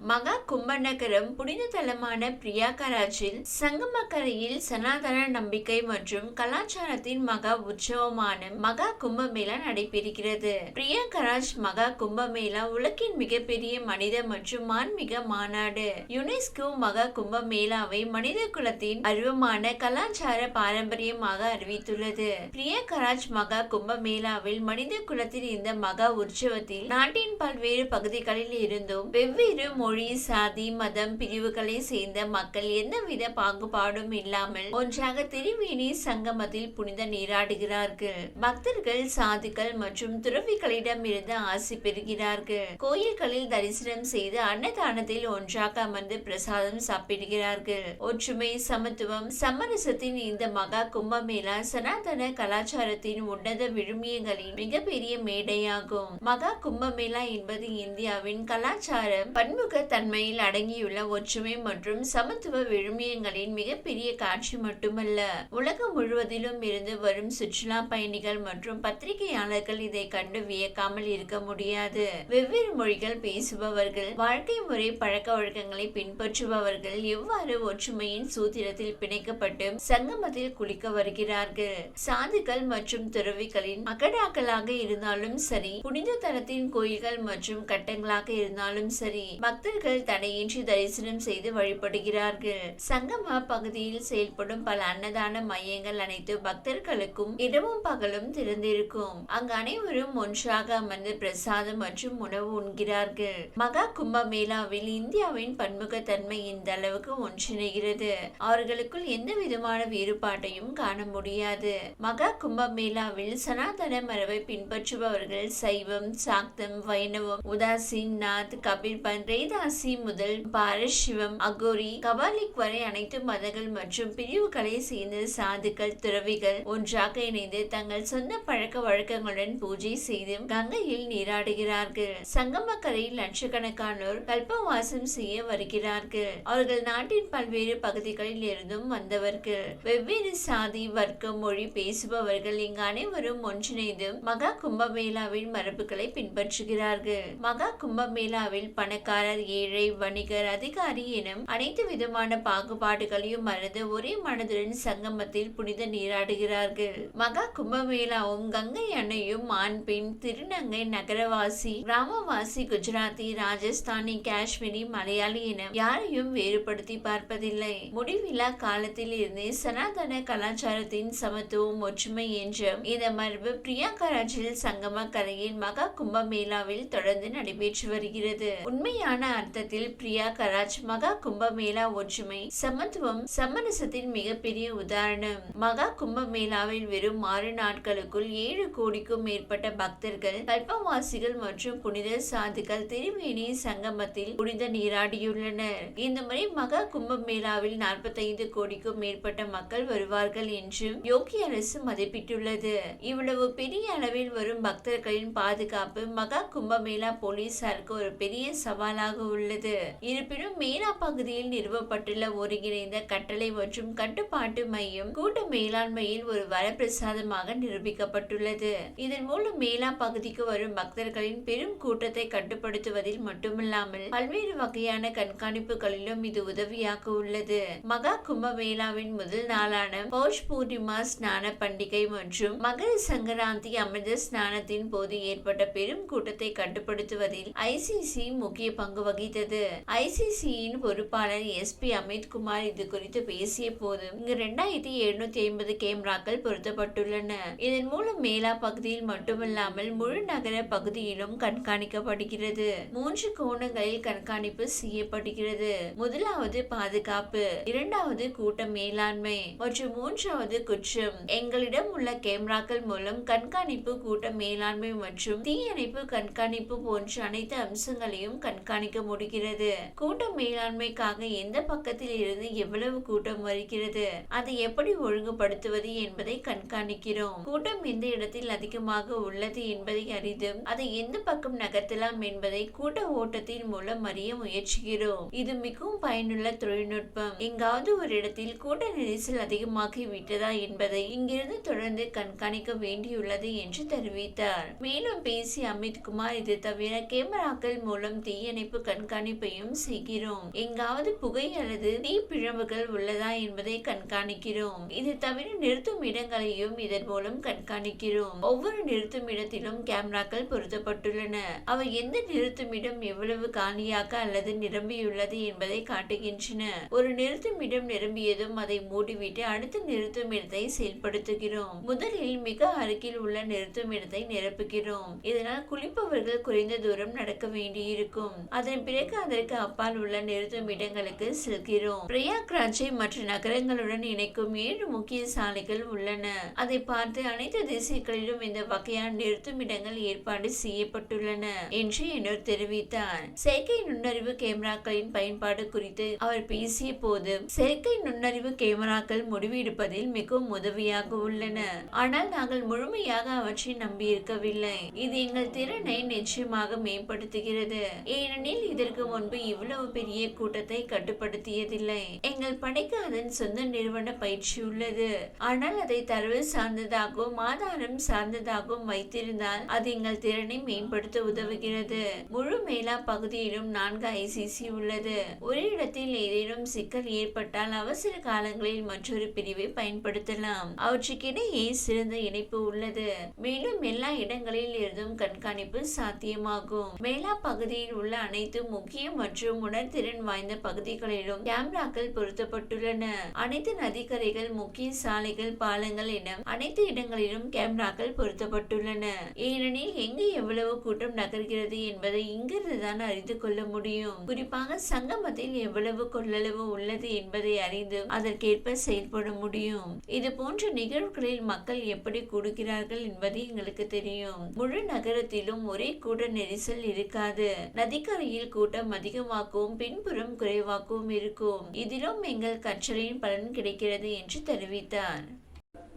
மகா கும்பநகரம் புனித தலமான பிரியாகராஜில் சங்கமக்கரையில் சனாதன நம்பிக்கை மற்றும் கலாச்சாரத்தின் மகா உற்சவமான மகா கும்பமேளா நடைபெறுகிறது. பிரியாகராஜ் மகா கும்பமேளா உலகின் மிகப்பெரிய மனித மற்றும் ஆன்மீக மாநாடு. யுனெஸ்கோ மகா கும்பமேளாவை மனித குலத்தின் அருவமான கலாச்சார பாரம்பரியமாக அறிவித்துள்ளது. பிரியாகராஜ் மகா கும்பமேளாவில் மனித குலத்தின் இந்த மகா உற்சவத்தில் நாட்டின் பல்வேறு பகுதிகளில் இருந்தும் வெவ்வேறு மொழி சாதி மதம் பிரிவுகளை சேர்ந்த மக்கள் எந்தவித பாகுபாடும் இல்லாமல் ஒன்றாக திருவேணி சங்கமத்தில் புனித நீராடுகிறார்கள். பக்தர்கள் சாதுக்கள் மற்றும் துறவிகளிடம் இருந்து ஆசி பெறுகிறார்கள். கோயில்களில் தரிசனம் செய்து அன்னதானத்தில் ஒன்றாக அமர்ந்து பிரசாதம் சாப்பிடுகிறார்கள். ஒற்றுமை சமத்துவம் சமரசத்தின் இந்த மகா கும்பமேளா சனாதன கலாச்சாரத்தின் உன்னத விழுமியங்களின் மிகப்பெரிய மேடையாகும். மகா கும்பமேளா என்பது இந்தியாவின் கலாச்சாரம் பன்முக தன்மையில் அடங்கியுள்ள ஒற்றுமை மற்றும் சமத்துவ விழுமியங்களின் மிகப்பெரிய காட்சி மட்டுமல்ல. உலகம் முழுவதிலும் இருந்து வரும் சுற்றுலா பயணிகள் மற்றும் பத்திரிகையாளர்கள் இதை கண்டு வியக்காமல் இருக்க முடியாது. வெவ்வேறு மொழிகள் பேசுபவர்கள் வாழ்க்கை முறை பழக்க வழக்கங்களை பின்பற்றுபவர்கள் எவ்வாறு ஒற்றுமையின் சூத்திரத்தில் பிணைக்கப்பட்டு சங்கமத்தில் குளிக்க வருகிறார்கள்? சாதுக்கள் மற்றும் துறவிகளின் மகடாக்களாக இருந்தாலும் சரி புனித தலத்தின் கோயில்கள் மற்றும் கட்டங்களாக இருந்தாலும் சரி பக்தர்கள் தடையின்றி தரிசனம் செய்து வழிபடுகிறார்கள். சங்கமா பகுதியில் செயல்படும் பல அன்னதான மையங்கள் அனைத்து பக்தர்களுக்கும் இரவும் பகலும் திறந்திருக்கும். அங்கு அனைவரும் ஒன்றாக அமர்ந்து பிரசாதம் மற்றும் உணவு உண்கிறார்கள். மகா கும்பமேளாவில் இந்தியாவின் பன்முகத்தன்மை இந்த அளவுக்கு ஒன்றிணைகிறது. அவர்களுக்குள் எந்த விதமான வேறுபாட்டையும் காண முடியாது. மகா கும்பமேளாவில் சனாதன மரபை பின்பற்றுபவர்கள் சைவம் சாக்தம் வைணவம் உதாசீன் நாத் கபில் பந்த் சன்னியாசி முதல் பாரசிவம் அகோரி கபாலிக் வரை அனைத்து மதங்கள் மற்றும் பிரிவுகளை சேர்ந்த சாதுக்கள் துறவிகள் ஒன்றாக இணைந்து தங்கள் சொந்த பழக்க வழக்கங்களுடன் பூஜை செய்து கங்கையில் நீராடுகிறார்கள். சங்கமக்கரையில் லட்சக்கணக்கானோர் கல்பவாசம் செய்ய வருகிறார்கள். அவர்கள் நாட்டின் பல்வேறு பகுதிகளில் இருந்தும் வந்தவர்கள். வெவ்வேறு சாதி வர்க்கம் மொழி பேசுபவர்கள் இங்கு அனைவரும் ஒன்றிணைந்து மகா கும்பமேளாவின் மரபுகளை பின்பற்றுகிறார்கள். மகா கும்பமேளாவில் பணக்காரர் ஏழை வணிகர் அதிகாரி எனும் அனைத்து விதமான பாகுபாடுகளையும் மறந்து ஒரே மனதுடன் சங்கமத்தில் புனித நீராடுகிறார்கள். மகா கும்பமேளாவும் கங்கை அணையும் ஆண் பெண் திருநங்கை நகரவாசி கிராமவாசி குஜராத்தி ராஜஸ்தானி காஷ்மீரி மலையாளி என யாரையும் வேறுபடுத்தி பார்ப்பதில்லை. முடிவில்லா காலத்தில் இருந்தே சனாதன கலாச்சாரத்தின் சமத்துவம் ஒற்றுமை என்ற இந்த மரபு பிரியாங்கராஜில் சங்கம கலையின் மகா கும்பமேளாவில் தொடர்ந்து நடைபெற்று வருகிறது. உண்மையான அர்த்தத்தில் பிரியா கராஜ் மகா கும்பமேளா ஒற்றுமை. சமத்துவம் சமரசத்தின் மிகப்பெரிய உதாரணம். மகா கும்பமேளாவில் வெறும் ஆறு நாட்களுக்குள் ஏழு கோடிக்கும் மேற்பட்ட பக்தர்கள் கல்பவாசிகள் மற்றும் புனித சாதுக்கள் திருமேனி சங்கமத்தில் புனித நீராடியுள்ளனர். இந்த முறை மகா கும்பமேளாவில் நாற்பத்தைந்து கோடிக்கும் மேற்பட்ட மக்கள் வருவார்கள் என்றும் யோகி அரசு மதிப்பிட்டுள்ளது. இவ்வளவு பெரிய அளவில் வரும் பக்தர்களின் பாதுகாப்பு மகா கும்பமேளா போலீசாருக்கு ஒரு பெரிய சவாலாக உள்ளது. இருப்பினும் மேலா பகுதியில் நிறுவப்பட்டுள்ள ஒருங்கிணைந்த கட்டளை மற்றும் கட்டுப்பாட்டு மையம் கூட்ட மேலாண்மையில் ஒரு வரப்பிரசாதமாக நிரூபிக்கப்பட்டுள்ளது. இதன் மூலம் மேலா பகுதிக்கு வரும் பக்தர்களின் பெரும் கூட்டத்தை கட்டுப்படுத்துவதில் மட்டுமில்லாமல் பல்வேறு வகையான கண்காணிப்புகளிலும் இது உதவியாக உள்ளது. மகா கும்பமேளாவின் முதல் நாளான பௌஷ் பூர்ணிமா ஸ்நான பண்டிகை மற்றும் மகர சங்கராந்தி அமிர்த ஸ்நானத்தின் போது ஏற்பட்ட பெரும் கூட்டத்தை கட்டுப்படுத்துவதில் ஐசிசி முக்கிய பங்கு வகித்தது. ஐசிசியின் பொறுப்பாளர் எஸ் பி அமித்குமார் இது குறித்து பேசிய போது இங்கு இரண்டாயிரத்தி எழுநூத்தி ஐம்பது கேமராக்கள் பொருத்தப்பட்டுள்ளன. இதன் மூலம் மேலா பகுதியில் மட்டுமல்லாமல் முழு நகர பகுதியிலும் கண்காணிக்கப்படுகிறது. மூன்று கோணங்களில் கண்காணிப்பு செய்யப்படுகிறது. முதலாவது பாதுகாப்பு இரண்டாவது கூட்ட மேலாண்மை மற்றும் மூன்றாவது குற்றம். எங்களிடம் உள்ள கேமராக்கள் மூலம் கண்காணிப்பு கூட்ட மேலாண்மை மற்றும் தீயணைப்பு கண்காணிப்பு போன்ற அனைத்து அம்சங்களையும் கண்காணிக்க முடிகிறது. கூட்டம் மேலாண்மைக்காக எந்த பக்கத்தில் இருந்து எவ்வளவு கூட்டம் வருகிறது? அதை எப்படி ஒழுங்குபடுத்துவது என்பதை கண்காணிக்கிறோம். கூட்டம் எந்த இடத்தில் அதிகமாக உள்ளது என்பதை அறிந்து அதை எந்த பக்கம் நகர்த்தலாம் என்பதை கூட்ட ஓட்டத்தின் மூலம் அறிய முயற்சிக்கிறோம். இது மிகவும் பயனுள்ள தொழில்நுட்பம். எங்காவது ஒரு இடத்தில் கூட்ட நெரிசல் அதிகமாகி விட்டதா என்பதை இங்கிருந்து தொடர்ந்து கண்காணிக்க வேண்டியுள்ளது என்று தெரிவித்தார். மேலும் பேசிய அமித்குமார் இது தவிர கேமராக்கள் மூலம் தீயணைப்பு கண்காணிப்பையும் செய்கிறோம். எங்காவது புகை அல்லது தீ பிழம்புகள் உள்ளதா என்பதை கண்காணிக்கிறோம். இது தவிர நிறுத்தும் இடங்களையும் இதன் மூலம் கண்காணிக்கிறோம். ஒவ்வொரு நிறுத்தும் இடத்திலும் கேமராக்கள் பொருத்தப்பட்டுள்ளன. அவை எந்த நிறுத்தும் இடம் எவ்வளவு காலியாக அல்லது நிரம்பியுள்ளது என்பதை காட்டுகின்றன. ஒரு நிறுத்தும் இடம் நிரம்பியதும் அதை மூடிவிட்டு அடுத்த நிறுத்தும் இடத்தை செயல்படுத்துகிறோம். முதலில் மிக அருகில் உள்ள நிறுத்தும் இடத்தை நிரப்புகிறோம். இதனால் குளிப்பவர்கள் குறைந்த தூரம் நடக்க வேண்டியிருக்கும். அதன் பிறகு அதற்கு அப்பால் உள்ள நிறுத்தும் இடங்களுக்கு செல்கிறோம். பிரயாக்ராஜை மற்ற நகரங்களுடன் இணைக்கும் ஏழு முக்கிய சாலைகள் உள்ளன. அதை பார்த்து அனைத்து திசைகளிலும் இந்த வகையான நிறுத்தும் இடங்கள் ஏற்பாடு செய்யப்பட்டுள்ளன என்று என்னோர் தெரிவித்தார். செயற்கை நுண்ணறிவு கேமராக்களின் பயன்பாடு குறித்து அவர் பேசிய போது செயற்கை நுண்ணறிவு கேமராக்கள் முடிவெடுப்பதில் மிகவும் உதவியாக உள்ளன. ஆனால் நாங்கள் முழுமையாக அவற்றை நம்பியிருக்கவில்லை. இது எங்கள் திறனை நிச்சயமாக மேம்படுத்துகிறது. ஏனெனில் இதற்கு முன்பு இவ்வளவு பெரிய கூட்டத்தை கட்டுப்படுத்தியதில்லை. எங்கள் படைக்கு அதன் சொந்த நிறுவன பயிற்சி உள்ளது. ஆனால் அதை தரவு சார்ந்ததாகவும் ஆதாரம் சார்ந்ததாகவும் வைத்திருந்தால் அது எங்கள் திறனை மேம்படுத்த உதவுகிறது. முழு மேலா பகுதியிலும் நான்கு ஐசிசி உள்ளது. ஒரு இடத்தில் ஏதேனும் சிக்கல் ஏற்பட்டால் அவசர காலங்களில் மற்றொரு பிரிவை பயன்படுத்தலாம். அவற்றுக்கிடையே சிறந்த இணைப்பு உள்ளது. மேலும் எல்லா இடங்களில் இருந்தும் கண்காணிப்பு சாத்தியமாகும். மேலா பகுதியில் உள்ள அனைத்து முக்கிய மற்றும் உணர்திறன் வாய்ந்த பகுதிகளிலும் கேமராக்கள் பொருத்தப்பட்டுள்ளன. அனைத்து நதிக்கரைகள் முக்கிய சாலைகள் பாலங்கள் என அனைத்து இடங்களிலும் கேமராக்கள் பொருத்தப்பட்டுள்ளன. ஏனெனில் எங்கு எவ்வளவு கூட்டம் நகர்கிறது என்பதை இங்கிருந்து தான் அறிந்து கொள்ள முடியும். குறிப்பாக சங்கமத்தில் எவ்வளவு கொள்ளளவு உள்ளது என்பதை அறிந்து அதற்கேற்ப செயல்பட முடியும். இது போன்ற நிகழ்வுகளில் மக்கள் எப்படி கூடுகிறார்கள் என்பது எங்களுக்கு தெரியும். முழு நகரத்திலும் ஒரே கூட நெரிசல் இருக்காது. நதிக்கரையில் கூட்டம் அதிகமாகவும் பின்புறம் குறைவாகவும் இருக்கும். இதிலும் எங்கள் கற்றலின் பலன் கிடைக்கிறது என்று தெரிவித்தார்.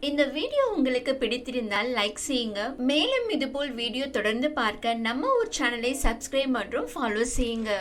இந்த வீடியோ உங்களுக்கு பிடித்திருந்தால் லைக் செய்யுங்க. மேலும் இதுபோல் வீடியோ தொடர்ந்து பார்க்க நம்ம ஒரு சேனலை சப்ஸ்கிரைப் மற்றும் ஃபாலோ செய்யுங்க.